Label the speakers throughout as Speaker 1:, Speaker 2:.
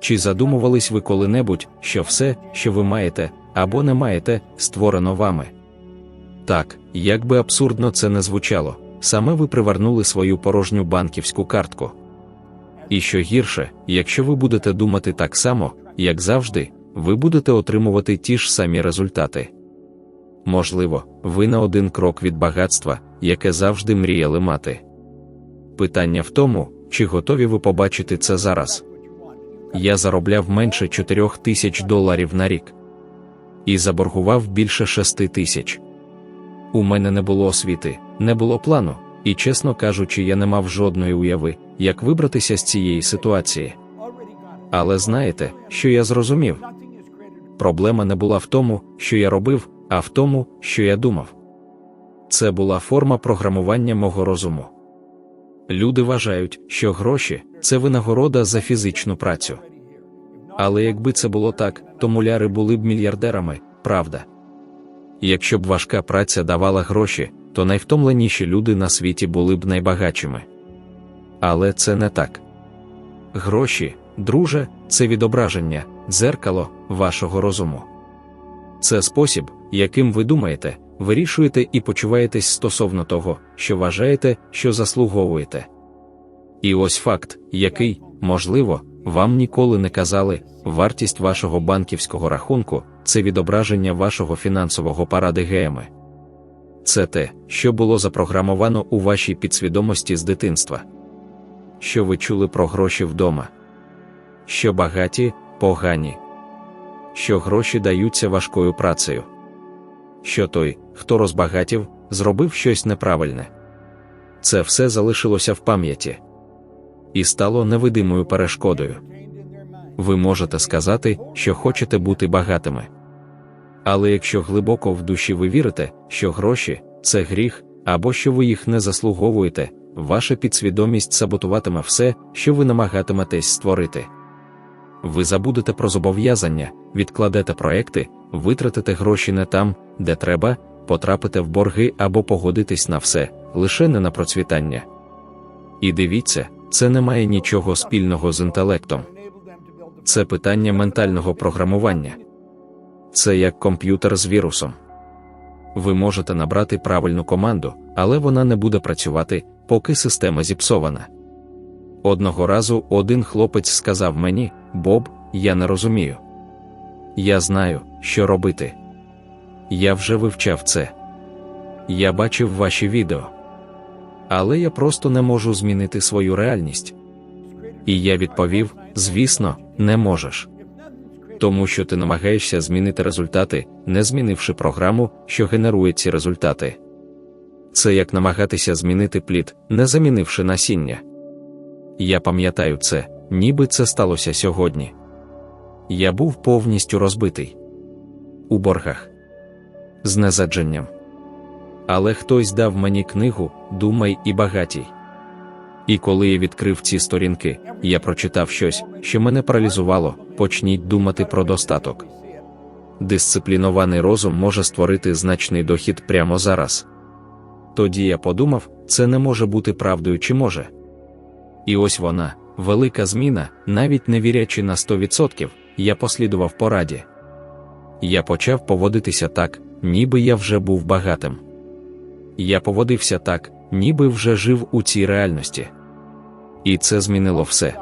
Speaker 1: Чи задумувались ви коли-небудь, що все, що ви маєте або не маєте, створено вами? Так, як би абсурдно це не звучало, саме ви привернули свою порожню банківську картку. І що гірше, якщо ви будете думати так само, як завжди, ви будете отримувати ті ж самі результати. Можливо, ви на один крок від багатства, яке завжди мріяли мати. Питання в тому, чи готові ви побачити це зараз. Я заробляв менше 4 тисяч доларів на рік і заборгував більше 6 тисяч. У мене не було освіти, не було плану, і, чесно кажучи, я не мав жодної уяви, як вибратися з цієї ситуації. Але знаєте, що я зрозумів? Проблема не була в тому, що я робив, а в тому, що я думав. Це була форма програмування мого розуму. Люди вважають, що гроші це винагорода за фізичну працю. Але якби це було так, то муляри були б мільярдерами, правда. Якщо б важка праця давала гроші, то найвтомленіші люди на світі були б найбагатшими. Але це не так. Гроші, друже, це відображення, дзеркало вашого розуму. Це спосіб, яким ви думаєте, вирішуєте і почуваєтесь стосовно того, що вважаєте, що заслуговуєте. І ось факт, який, можливо, вам ніколи не казали, вартість вашого банківського рахунку це відображення вашого фінансового парадигеми. Це те, що було запрограмовано у вашій підсвідомості з дитинства. Що ви чули про гроші вдома? Що багаті, погані, що гроші даються важкою працею. Що той, хто розбагатів, зробив щось неправильне. Це все залишилося в пам'яті і стало невидимою перешкодою. Ви можете сказати, що хочете бути багатими. Але якщо глибоко в душі ви вірите, що гроші це гріх, або що ви їх не заслуговуєте, ваша підсвідомість саботуватиме все, що ви намагатиметесь створити. Ви забудете про зобов'язання, відкладете проекти, витратите гроші не там, де треба, потрапите в борги або погодитесь на все, лише не на процвітання. І дивіться, це не має нічого спільного з інтелектом. Це питання ментального програмування. Це як комп'ютер з вірусом. Ви можете набрати правильну команду, але вона не буде працювати, поки система зіпсована. Одного разу один хлопець сказав мені: Боб, я не розумію. Я знаю, що робити. Я вже вивчав це. Я бачив ваші відео. Але я просто не можу змінити свою реальність. І я відповів: звісно, не можеш. Тому що ти намагаєшся змінити результати, не змінивши програму, що генерує ці результати. Це як намагатися змінити плід, не замінивши насіння. Я пам'ятаю це, ніби це сталося сьогодні. Я був повністю розбитий у боргах з незадженням. Але хтось дав мені книгу Думай і багатій. І коли я відкрив ці сторінки, я прочитав щось, що мене паралізувало, почніть думати про достаток. Дисциплінований розум може створити значний дохід прямо зараз. Тоді я подумав, це не може бути правдою чи може. І ось вона, велика зміна, навіть не вірячи на 100%, я послідував пораді. Я почав поводитися так, ніби я вже був багатим. Я поводився так, ніби вже жив у цій реальності. І це змінило все.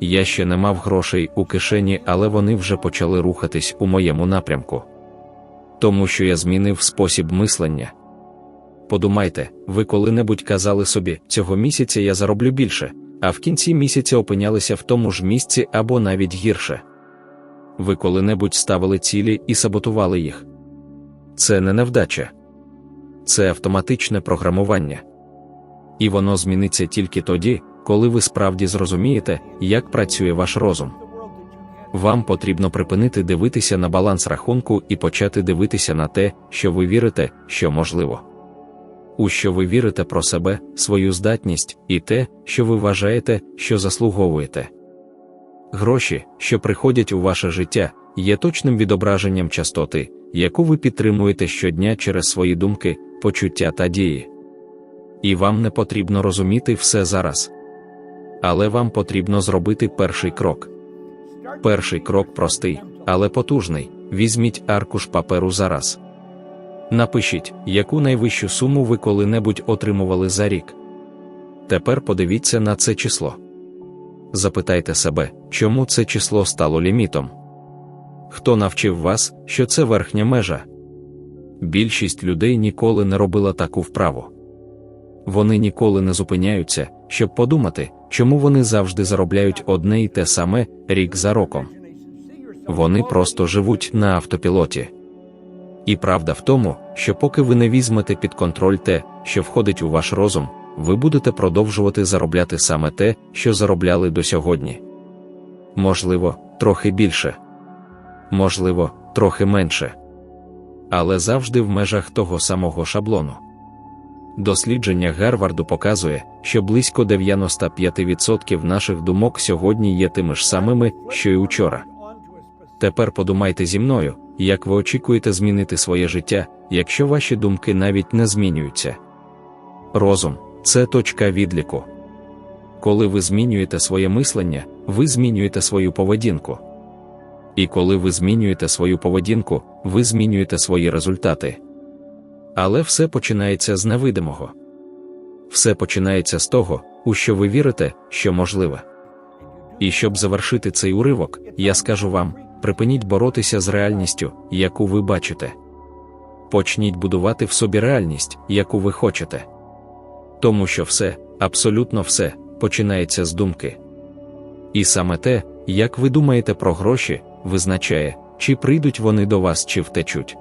Speaker 1: Я ще не мав грошей у кишені, але вони вже почали рухатись у моєму напрямку. Тому що я змінив спосіб мислення. Подумайте, ви коли-небудь казали собі, цього місяця я зароблю більше, а в кінці місяця опинялися в тому ж місці або навіть гірше. Ви коли-небудь ставили цілі і саботували їх. Це не невдача, це автоматичне програмування. І воно зміниться тільки тоді, коли ви справді зрозумієте, як працює ваш розум. Вам потрібно припинити дивитися на баланс рахунку і почати дивитися на те, що ви вірите, що можливо. У що ви вірите про себе, свою здатність і те, що ви вважаєте, що заслуговуєте. Гроші, що приходять у ваше життя, є точним відображенням частоти, яку ви підтримуєте щодня через свої думки, почуття та дії. І вам не потрібно розуміти все зараз. Але вам потрібно зробити перший крок. Перший крок простий, але потужний. Візьміть аркуш паперу зараз. Напишіть, яку найвищу суму ви коли-небудь отримували за рік. Тепер подивіться на це число. Запитайте себе, чому це число стало лімітом. Хто навчив вас, що це верхня межа? Більшість людей ніколи не робила таку вправу. Вони ніколи не зупиняються, щоб подумати, чому вони завжди заробляють одне і те саме рік за роком. Вони просто живуть на автопілоті. І правда в тому, що поки ви не візьмете під контроль те, що входить у ваш розум, ви будете продовжувати заробляти саме те, що заробляли до сьогодні. Можливо, трохи більше, можливо, трохи менше. Але завжди в межах того самого шаблону. Дослідження Гарварду показує, що близько 95% наших думок сьогодні є тими ж самими, що й учора. Тепер подумайте зі мною, як ви очікуєте змінити своє життя, якщо ваші думки навіть не змінюються. Розум це точка відліку. Коли ви змінюєте своє мислення, ви змінюєте свою поведінку. І коли ви змінюєте свою поведінку, ви змінюєте свої результати. Але все починається з невидимого. Все починається з того, у що ви вірите, що можливе. І щоб завершити цей уривок, я скажу вам: припиніть боротися з реальністю, яку ви бачите. Почніть будувати в собі реальність, яку ви хочете. Тому що все, абсолютно все, починається з думки. І саме те, як ви думаєте про гроші, визначає, чи прийдуть вони до вас, чи втечуть.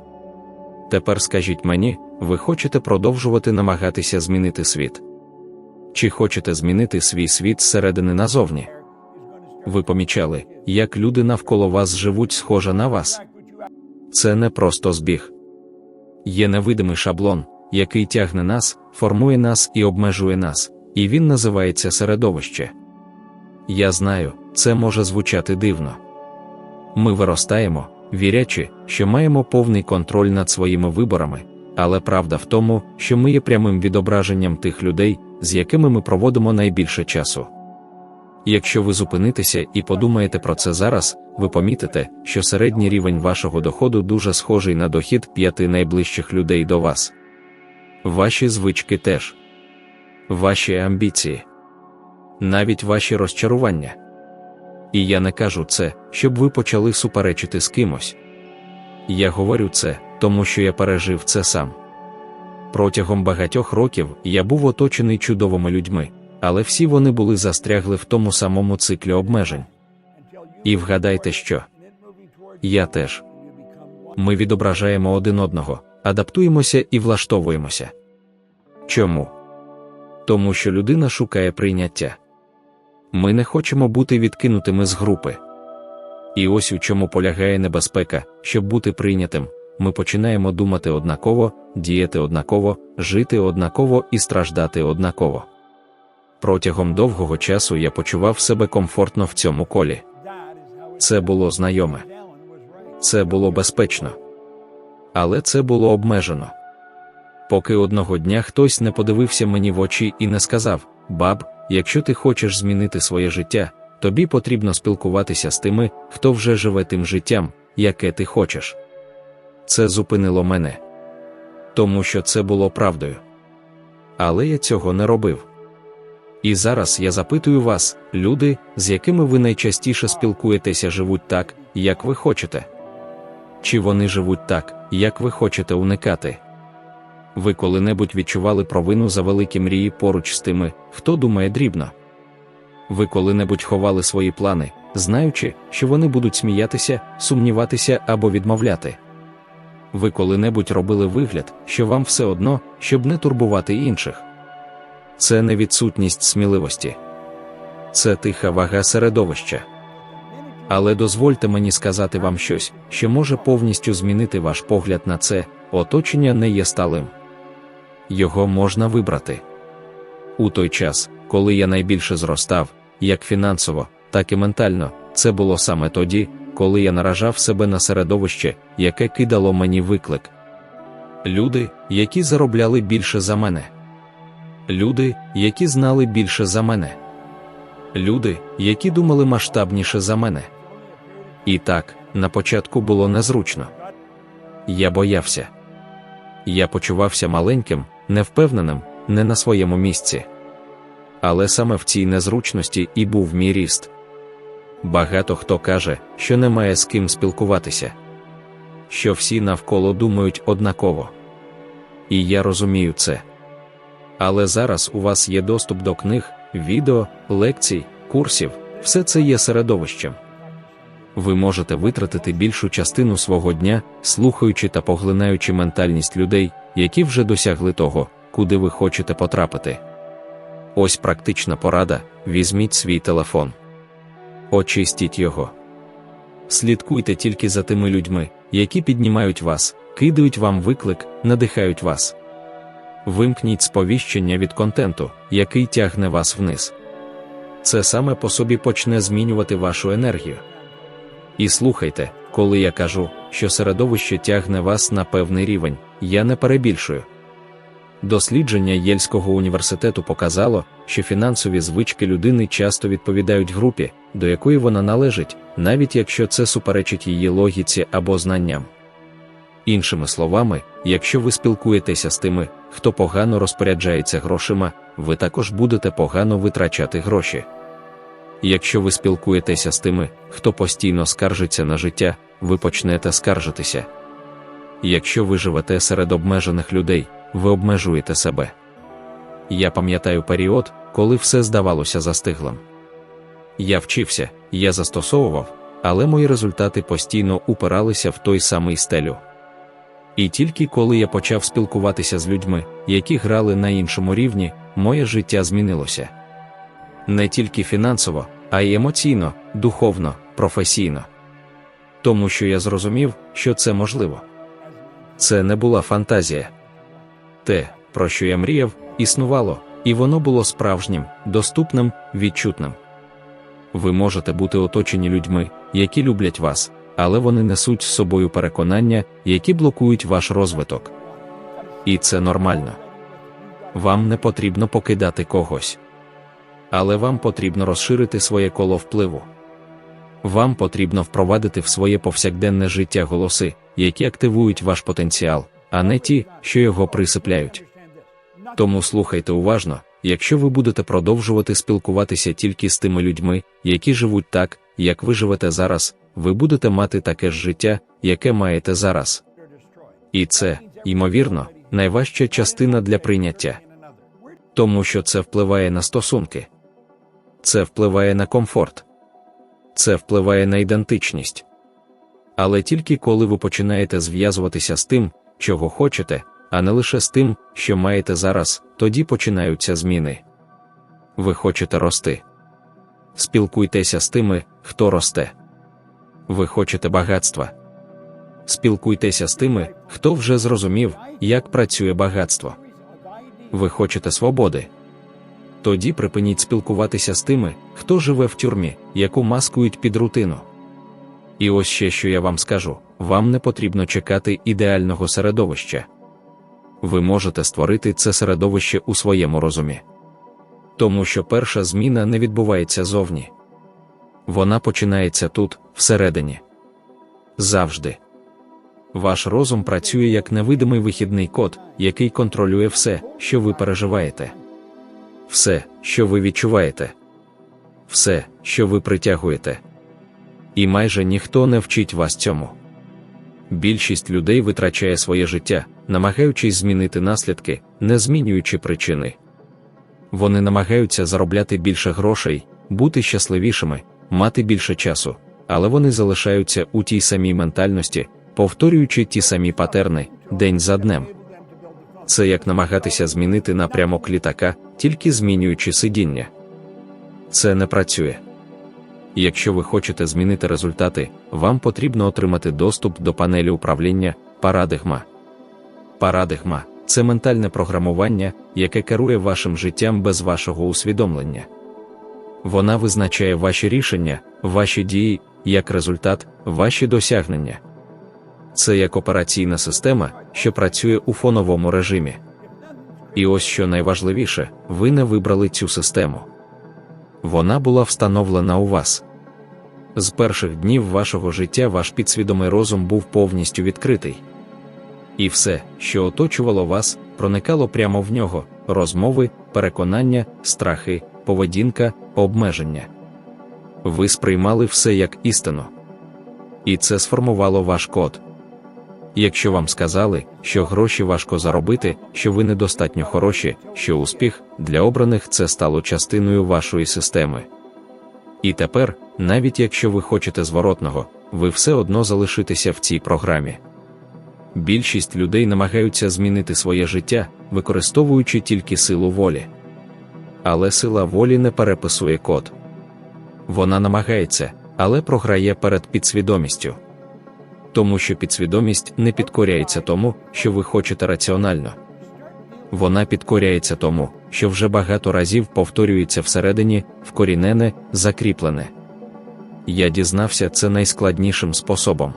Speaker 1: Тепер скажіть мені, ви хочете продовжувати намагатися змінити світ? Чи хочете змінити свій світ зсередини назовні? Ви помічали, як люди навколо вас живуть схоже на вас. Це не просто збіг. Є невидимий шаблон, який тягне нас, формує нас і обмежує нас, і він називається середовище. Я знаю, це може звучати дивно. Ми виростаємо, вірячи, що маємо повний контроль над своїми виборами, але правда в тому, що ми є прямим відображенням тих людей, з якими ми проводимо найбільше часу. Якщо ви зупинитеся і подумаєте про це зараз, ви помітите, що середній рівень вашого доходу дуже схожий на дохід п'яти найближчих людей до вас. Ваші звички теж, ваші амбіції, навіть ваші розчарування. І я не кажу це, щоб ви почали суперечити з кимось. Я говорю це, тому що я пережив це сам. Протягом багатьох років я був оточений чудовими людьми, але всі вони були застрягли в тому самому циклі обмежень. І вгадайте, що я теж. Ми відображаємо один одного, адаптуємося і влаштовуємося. Чому? Тому що людина шукає прийняття. Ми не хочемо бути відкинутими з групи. І ось у чому полягає небезпека, щоб бути прийнятим, ми починаємо думати однаково, діяти однаково, жити однаково і страждати однаково. Протягом довгого часу я почував себе комфортно в цьому колі. Це було знайоме, це було безпечно, але це було обмежено. Поки одного дня хтось не подивився мені в очі і не сказав: Баб, якщо ти хочеш змінити своє життя, тобі потрібно спілкуватися з тими, хто вже живе тим життям, яке ти хочеш. Це зупинило мене, тому що це було правдою. Але я цього не робив. І зараз я запитую вас, люди, з якими ви найчастіше спілкуєтеся, живуть так, як ви хочете? Чи вони живуть так, як ви хочете уникати? Ви коли-небудь відчували провину за великі мрії поруч з тими, хто думає дрібно? Ви коли-небудь ховали свої плани, знаючи, що вони будуть сміятися, сумніватися або відмовляти? Ви коли-небудь робили вигляд, що вам все одно, щоб не турбувати інших? Це не відсутність сміливості, це тиха вага середовища. Але дозвольте мені сказати вам щось, що може повністю змінити ваш погляд на це, оточення не є сталим. Його можна вибрати. У той час, коли я найбільше зростав, як фінансово, так і ментально, це було саме тоді, коли я наражав себе на середовище, яке кидало мені виклик. Люди, які заробляли більше за мене. Люди, які знали більше за мене. Люди, які думали масштабніше за мене. І так, на початку було незручно. Я боявся. Я почувався маленьким, невпевненим, не на своєму місці. Але саме в цій незручності і був мій ріст. Багато хто каже, що немає з ким спілкуватися, що всі навколо думають однаково. І я розумію це. Але зараз у вас є доступ до книг, відео, лекцій, курсів, все це є середовищем. Ви можете витратити більшу частину свого дня, слухаючи та поглинаючи ментальність людей, які вже досягли того, куди ви хочете потрапити. Ось практична порада: візьміть свій телефон, очистіть його. Слідкуйте тільки за тими людьми, які піднімають вас, кидають вам виклик, надихають вас. Вимкніть сповіщення від контенту, який тягне вас вниз. Це саме по собі почне змінювати вашу енергію. І слухайте, коли я кажу, що середовище тягне вас на певний рівень, я не перебільшую. Дослідження Єльського університету показало, що фінансові звички людини часто відповідають групі, до якої вона належить, навіть якщо це суперечить її логіці або знанням. Іншими словами, якщо ви спілкуєтеся з тими, хто погано розпоряджається грошима, ви також будете погано витрачати гроші. Якщо ви спілкуєтеся з тими, хто постійно скаржиться на життя, ви почнете скаржитися. Якщо ви живете серед обмежених людей, ви обмежуєте себе. Я пам'ятаю період, коли все здавалося застиглим. Я вчився, я застосовував, але мої результати постійно упиралися в той самий стелю. І тільки коли я почав спілкуватися з людьми, які грали на іншому рівні, моє життя змінилося. Не тільки фінансово, а й емоційно, духовно, професійно. Тому що я зрозумів, що це можливо. Це не була фантазія. Те, про що я мріяв, існувало, і воно було справжнім, доступним, відчутним. Ви можете бути оточені людьми, які люблять вас, але вони несуть з собою переконання, які блокують ваш розвиток. І це нормально. Вам не потрібно покидати когось. Але вам потрібно розширити своє коло впливу. Вам потрібно впровадити в своє повсякденне життя голоси, які активують ваш потенціал, а не ті, що його присипляють. Тому слухайте уважно, якщо ви будете продовжувати спілкуватися тільки з тими людьми, які живуть так, як ви живете зараз, ви будете мати таке ж життя, яке маєте зараз. І це, ймовірно, найважча частина для прийняття. Тому що це впливає на стосунки, це впливає на комфорт, це впливає на ідентичність. Але тільки коли ви починаєте зв'язуватися з тим, чого хочете, а не лише з тим, що маєте зараз, тоді починаються зміни. Ви хочете рости. Спілкуйтеся з тими, хто росте. Ви хочете багатства. Спілкуйтеся з тими, хто вже зрозумів, як працює багатство. Ви хочете свободи. Тоді припиніть спілкуватися з тими, хто живе в тюрмі, яку маскують під рутину. І ось ще що я вам скажу: вам не потрібно чекати ідеального середовища. Ви можете створити це середовище у своєму розумі. Тому що перша зміна не відбувається зовні. Вона починається тут, всередині. Завжди. Ваш розум працює як невидимий вихідний код, який контролює все, що ви переживаєте, все, що ви відчуваєте, все, що ви притягуєте. І майже ніхто не вчить вас цьому. Більшість людей витрачає своє життя, намагаючись змінити наслідки, не змінюючи причини. Вони намагаються заробляти більше грошей, бути щасливішими, мати більше часу, але вони залишаються у тій самій ментальності, повторюючи ті самі патерни день за днем. Це як намагатися змінити напрямок літака, тільки змінюючи сидіння. Це не працює. Якщо ви хочете змінити результати, вам потрібно отримати доступ до панелі управління парадигма. Парадигма це ментальне програмування, яке керує вашим життям без вашого усвідомлення. Вона визначає ваші рішення, ваші дії, як результат, ваші досягнення. Це як операційна система, що працює у фоновому режимі. І ось що найважливіше, ви не вибрали цю систему. Вона була встановлена у вас. З перших днів вашого життя ваш підсвідомий розум був повністю відкритий. І все, що оточувало вас, проникало прямо в нього: розмови, переконання, страхи, поведінка, обмеження. Ви сприймали все як істину. І це сформувало ваш код. Якщо вам сказали, що гроші важко заробити, що ви недостатньо хороші, що успіх для обраних це стало частиною вашої системи. І тепер, навіть якщо ви хочете зворотного, ви все одно залишитеся в цій програмі. Більшість людей намагаються змінити своє життя, використовуючи тільки силу волі. Але сила волі не переписує код. Вона намагається, але програє перед підсвідомістю. Тому що підсвідомість не підкоряється тому, що ви хочете раціонально. Вона підкоряється тому, що вже багато разів повторюється всередині, вкорінене, закріплене. Я дізнався це найскладнішим способом.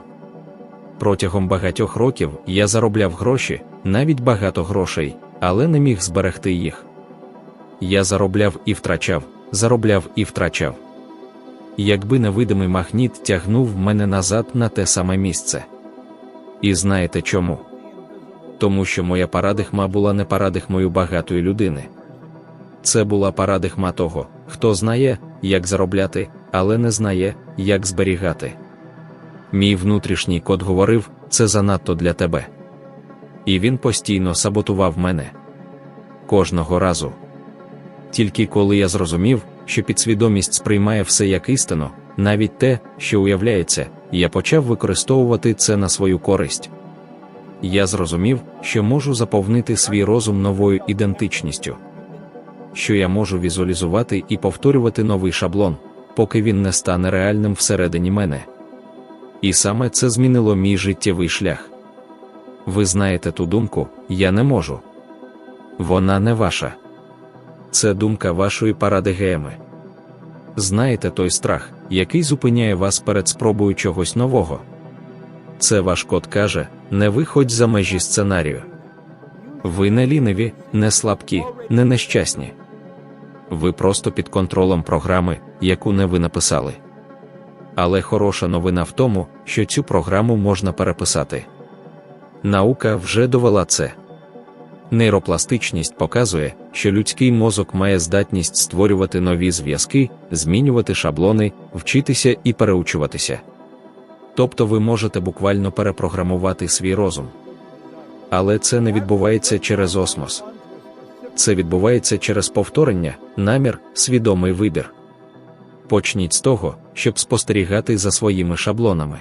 Speaker 1: Протягом багатьох років я заробляв гроші, навіть багато грошей, але не міг зберегти їх. Я заробляв і втрачав, заробляв і втрачав. Якби невидимий магніт тягнув мене назад на те саме місце. І знаєте чому? Тому що моя парадихма була не парадихмою багатої людини. Це була парадихма того, хто знає, як заробляти, але не знає, як зберігати. Мій внутрішній код говорив, це занадто для тебе. І він постійно саботував мене. Кожного разу. Тільки коли я зрозумів, що підсвідомість сприймає все як істину, навіть те, що уявляється, я почав використовувати це на свою користь. Я зрозумів, що можу заповнити свій розум новою ідентичністю, що я можу візуалізувати і повторювати новий шаблон, поки він не стане реальним всередині мене. І саме це змінило мій життєвий шлях. Ви знаєте ту думку, я не можу. Вона не ваша. Це думка вашої парадигеми. Знаєте той страх, який зупиняє вас перед спробою чогось нового. Це ваш код каже: не виходь за межі сценарію. Ви не ліниві, не слабкі, не нещасні. Ви просто під контролем програми, яку не ви написали. Але хороша новина в тому, що цю програму можна переписати. Наука вже довела це. Нейропластичність показує, що людський мозок має здатність створювати нові зв'язки, змінювати шаблони, вчитися і переучуватися. Тобто ви можете буквально перепрограмувати свій розум. Але це не відбувається через осмос. Це відбувається через повторення, намір, свідомий вибір. Почніть з того, щоб спостерігати за своїми шаблонами.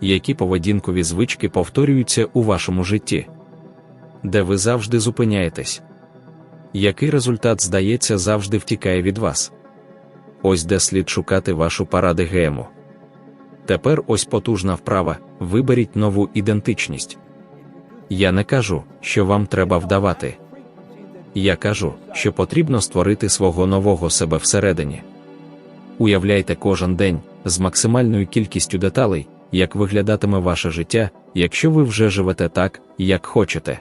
Speaker 1: Які поведінкові звички повторюються у вашому житті, де ви завжди зупиняєтесь? Який результат, здається, завжди втікає від вас? Ось де слід шукати вашу парадигему. Тепер ось потужна вправа, виберіть нову ідентичність. Я не кажу, що вам треба вдавати. Я кажу, що потрібно створити свого нового себе всередині. Уявляйте кожен день з максимальною кількістю деталей, як виглядатиме ваше життя, якщо ви вже живете так, як хочете.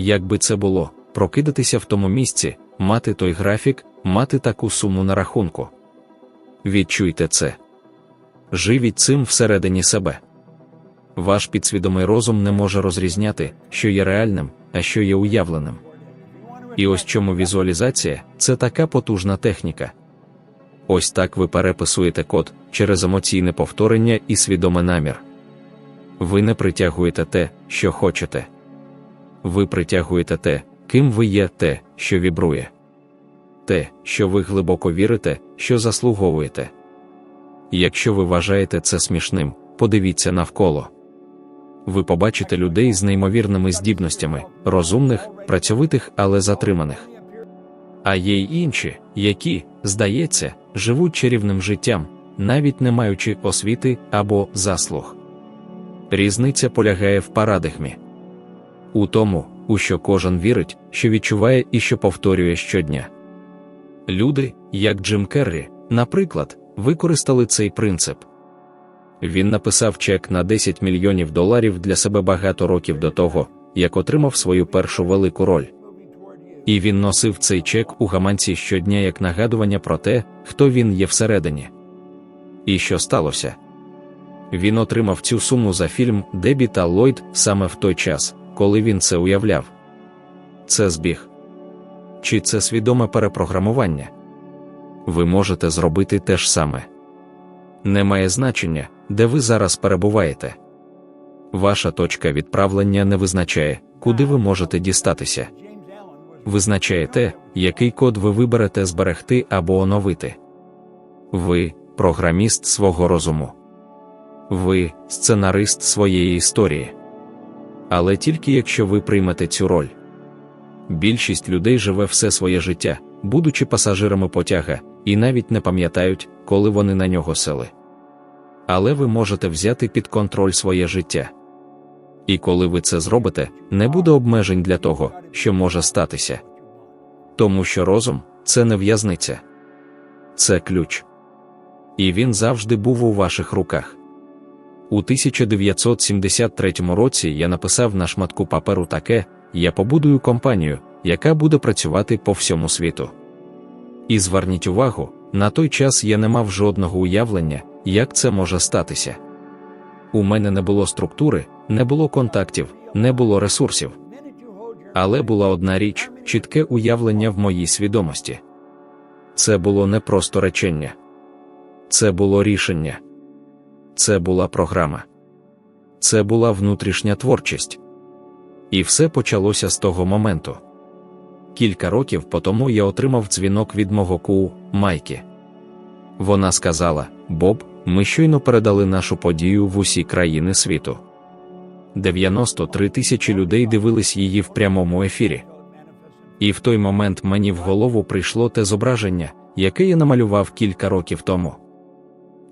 Speaker 1: Як би це було, прокидатися в тому місці, мати той графік, мати таку суму на рахунку. Відчуйте це. Живіть цим всередині себе. Ваш підсвідомий розум не може розрізняти, що є реальним, а що є уявленим. І ось чому візуалізація це така потужна техніка. Ось так ви переписуєте код через емоційне повторення і свідомий намір. Ви не притягуєте те, що хочете. Ви притягуєте те, ким ви є, те, що вібрує, те, що ви глибоко вірите, що заслуговуєте. Якщо ви вважаєте це смішним, подивіться навколо. Ви побачите людей з неймовірними здібностями, розумних, працьовитих, але затриманих. А є й інші, які, здається, живуть чарівним життям, навіть не маючи освіти або заслуг. Різниця полягає в парадигмі. У тому, у що кожен вірить, що відчуває і що повторює щодня. Люди, як Джим Керрі, наприклад, використали цей принцип. Він написав чек на 10 мільйонів доларів для себе багато років до того, як отримав свою першу велику роль. І він носив цей чек у гаманці щодня як нагадування про те, хто він є всередині. І що сталося? Він отримав цю суму за фільм Дебі та Ллойд саме в той час, коли він це уявляв. Це збіг. Чи це свідоме перепрограмування? Ви можете зробити те ж саме. Немає значення, де ви зараз перебуваєте. Ваша точка відправлення не визначає, куди ви можете дістатися. Визначає те, який код ви виберете зберегти або оновити. Ви програміст свого розуму. Ви сценарист своєї історії. Але тільки якщо ви приймете цю роль. Більшість людей живе все своє життя, будучи пасажирами потяга, і навіть не пам'ятають, коли вони на нього сели. Але ви можете взяти під контроль своє життя. І коли ви це зробите, не буде обмежень для того, що може статися. Тому що розум це не в'язниця, це ключ. І він завжди був у ваших руках. У 1973 році я написав на шматку паперу таке: я побудую компанію, яка буде працювати по всьому світу. І зверніть увагу, на той час я не мав жодного уявлення, як це може статися. У мене не було структури, не було контактів, не було ресурсів. Але була одна річ чітке уявлення в моїй свідомості. Це було не просто речення, це було рішення, це була програма, це була внутрішня творчість. І все почалося з того моменту. Кілька років по тому я отримав дзвінок від мого ку Майки. Вона сказала: Боб, ми щойно передали нашу подію в усі країни світу. 93 тисячі людей дивились її в прямому ефірі. І в той момент мені в голову прийшло те зображення, яке я намалював кілька років тому.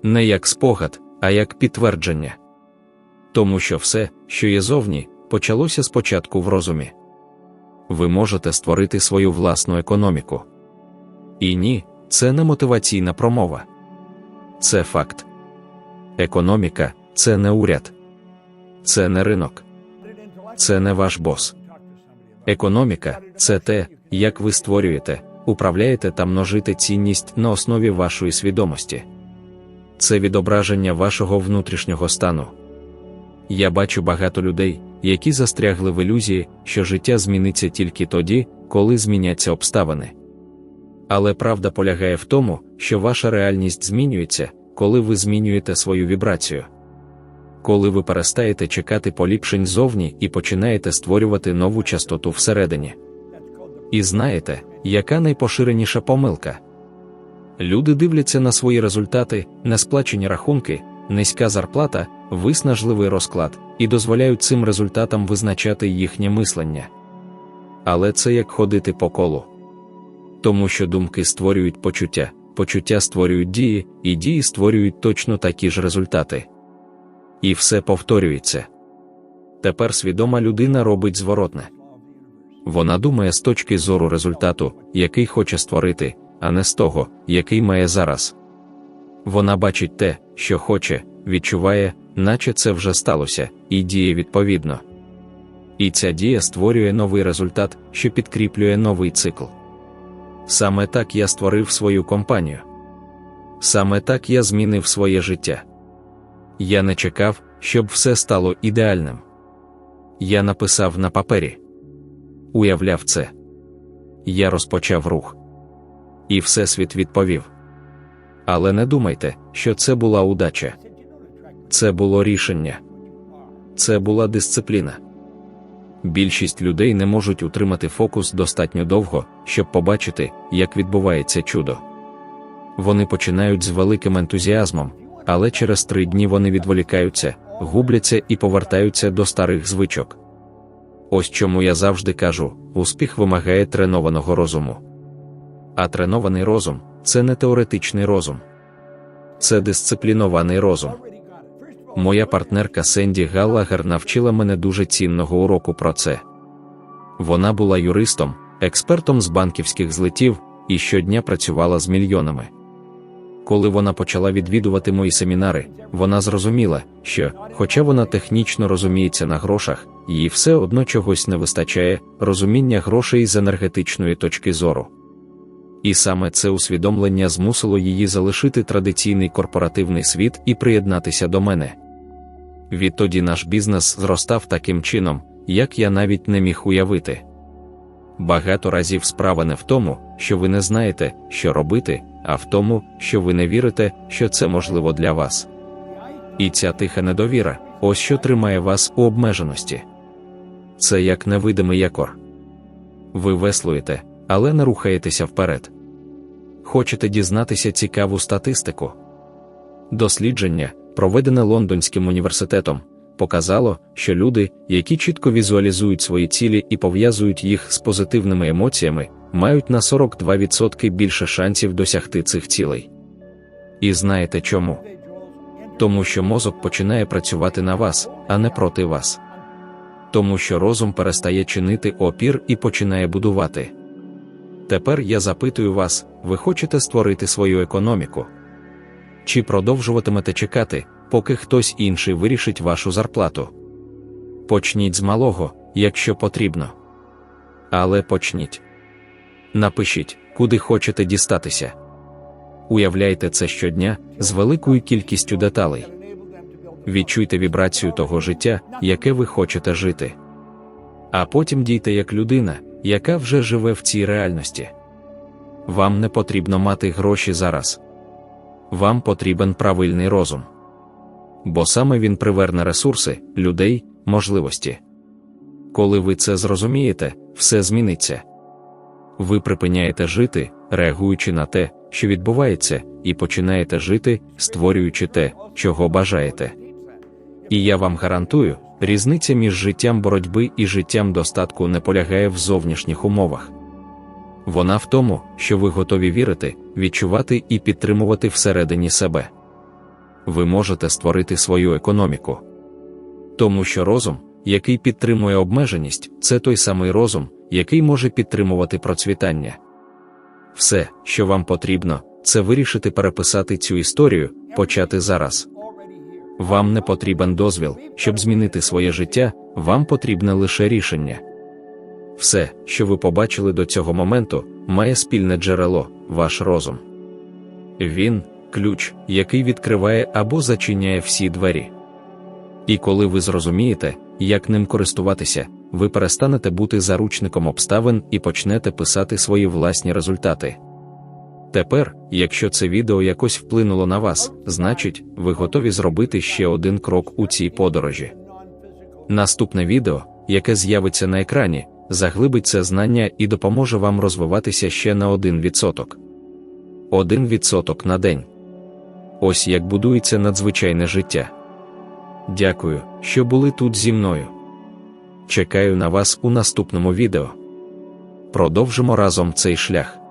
Speaker 1: Не як спогад, а як підтвердження. Тому що все, що є зовні, почалося спочатку в розумі. Ви можете створити свою власну економіку. І ні, це не мотиваційна промова. Це факт. Економіка це не уряд, це не ринок, це не ваш бос. Економіка це те, як ви створюєте, управляєте та множите цінність на основі вашої свідомості. Це відображення вашого внутрішнього стану. Я бачу багато людей, які застрягли в ілюзії, що життя зміниться тільки тоді, коли зміняться обставини. Але правда полягає в тому, що ваша реальність змінюється, коли ви змінюєте свою вібрацію. Коли ви перестаєте чекати поліпшень зовні і починаєте створювати нову частоту всередині. І знаєте, яка найпоширеніша помилка? Люди дивляться на свої результати, несплачені рахунки, низька зарплата, виснажливий розклад і дозволяють цим результатам визначати їхнє мислення. Але це як ходити по колу. Тому що думки створюють почуття, почуття створюють дії, і дії створюють точно такі ж результати. І все повторюється. Тепер свідома людина робить зворотне. Вона думає з точки зору результату, який хоче створити, а не з того, який має зараз. Вона бачить те, що хоче, відчуває, наче це вже сталося, і діє відповідно. І ця дія створює новий результат, що підкріплює новий цикл. Саме так я створив свою компанію. Саме так я змінив своє життя. Я не чекав, щоб все стало ідеальним. Я написав на папері, уявляв це. Я розпочав рух. І Всесвіт відповів. Але не думайте, що це була удача. Це було рішення, це була дисципліна. Більшість людей не можуть утримати фокус достатньо довго, щоб побачити, як відбувається чудо. Вони починають з великим ентузіазмом, але через три дні вони відволікаються, губляться і повертаються до старих звичок. Ось чому я завжди кажу: успіх вимагає тренованого розуму. А тренований розум це не теоретичний розум, це дисциплінований розум. Моя партнерка Сенді Галлагер навчила мене дуже цінного уроку про це. Вона була юристом, експертом з банківських злетів і щодня працювала з мільйонами. Коли вона почала відвідувати мої семінари, вона зрозуміла, що, хоча вона технічно розуміється на грошах, їй все одно чогось не вистачає розуміння грошей з енергетичної точки зору. І саме це усвідомлення змусило її залишити традиційний корпоративний світ і приєднатися до мене. Відтоді наш бізнес зростав таким чином, як я навіть не міг уявити. Багато разів справа не в тому, що ви не знаєте, що робити, а в тому, що ви не вірите, що це можливо для вас. І ця тиха недовіра ось що тримає вас у обмеженості. Це як невидимий якор. Ви веслуєте, але не рухаєтеся вперед. Хочете дізнатися цікаву статистику? Дослідження, проведене Лондонським університетом, показало, що люди, які чітко візуалізують свої цілі і пов'язують їх з позитивними емоціями, мають на 42% більше шансів досягти цих цілей. І знаєте чому? Тому що мозок починає працювати на вас, а не проти вас. Тому що розум перестає чинити опір і починає будувати. Тепер я запитую вас: ви хочете створити свою економіку? Чи продовжуватимете чекати, поки хтось інший вирішить вашу зарплату? Почніть з малого, якщо потрібно. Але почніть. Напишіть, куди хочете дістатися. Уявляйте це щодня з великою кількістю деталей. Відчуйте вібрацію того життя, яке ви хочете жити. А потім дійте як людина, яка вже живе в цій реальності. Вам не потрібно мати гроші зараз. Вам потрібен правильний розум. Бо саме він приверне ресурси, людей, можливості. Коли ви це зрозумієте, все зміниться. Ви припиняєте жити, реагуючи на те, що відбувається, і починаєте жити, створюючи те, чого бажаєте. І я вам гарантую, різниця між життям боротьби і життям достатку не полягає в зовнішніх умовах. Вона в тому, що ви готові вірити, відчувати і підтримувати всередині себе. Ви можете створити свою економіку. Тому що розум, який підтримує обмеженість, це той самий розум, який може підтримувати процвітання. Все, що вам потрібно, це вирішити переписати цю історію, почати зараз. Вам не потрібен дозвіл, щоб змінити своє життя, вам потрібне лише рішення. Все, що ви побачили до цього моменту, має спільне джерело, ваш розум. Він ключ, який відкриває або зачиняє всі двері. І коли ви зрозумієте, як ним користуватися, ви перестанете бути заручником обставин і почнете писати свої власні результати. Тепер, якщо це відео якось вплинуло на вас, значить, ви готові зробити ще один крок у цій подорожі. Наступне відео, яке з'явиться на екрані, заглибить це знання і допоможе вам розвиватися ще на 1%. 1% на день. Ось як будується надзвичайне життя. Дякую, що були тут зі мною. Чекаю на вас у наступному відео. Продовжимо разом цей шлях.